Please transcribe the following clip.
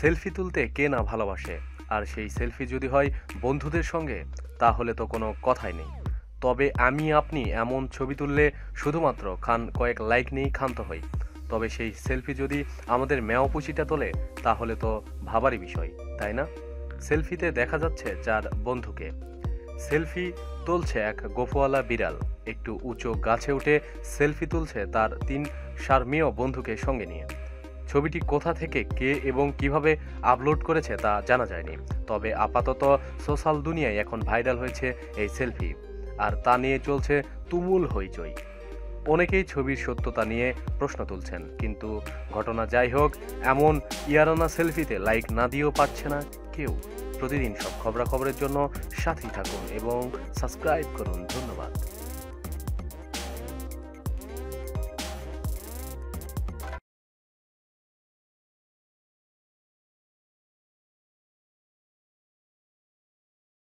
Selfie তুলতে কে না ভালোবাসে? আর সেই সেলফি যদি হয় বন্ধুদের সঙ্গে, তাহলে তো কোনো কথাই নেই। তবে আমি আপনি এমন ছবি তুললে শুধুমাত্র খান কয়েক লাইক নিয়েই ক্ষান্ত হই। তবে সেই সেলফি যদি আমাদের ম্যাওপুচিটা তোলে, তাহলে তো ভাবারই বিষয়, তাই না? সেলফিতে দেখা যাচ্ছে যার বন্ধুকে। সেলফি তুলছে এক গোফওয়ালা বিড়াল। একটু উঁচু গাছে উঠে সেলফি তুলছে তার তিন সারমেয় বন্ধুকে সঙ্গে নিয়ে। ছবিটি কোথা থেকে কে এবং কীভাবে আপলোড করেছে তা জানা যায়নি। তবে আপাতত সোশ্যাল দুনিয়ায় এখন ভাইরাল হয়েছে এই সেলফি। আর তা নিয়ে চলছে তুমুল হইচই। অনেকেই ছবির সত্যতা নিয়ে প্রশ্ন তুলছেন, কিন্তু ঘটনা যাই হোক, এমন ইয়ারানা সেলফিতে লাইক না দিয়েও পারছে না কেউ। প্রতিদিন সব খবরাখবরের জন্য সাথেই থাকুন এবং সাবস্ক্রাইব করুন। ধন্যবাদ।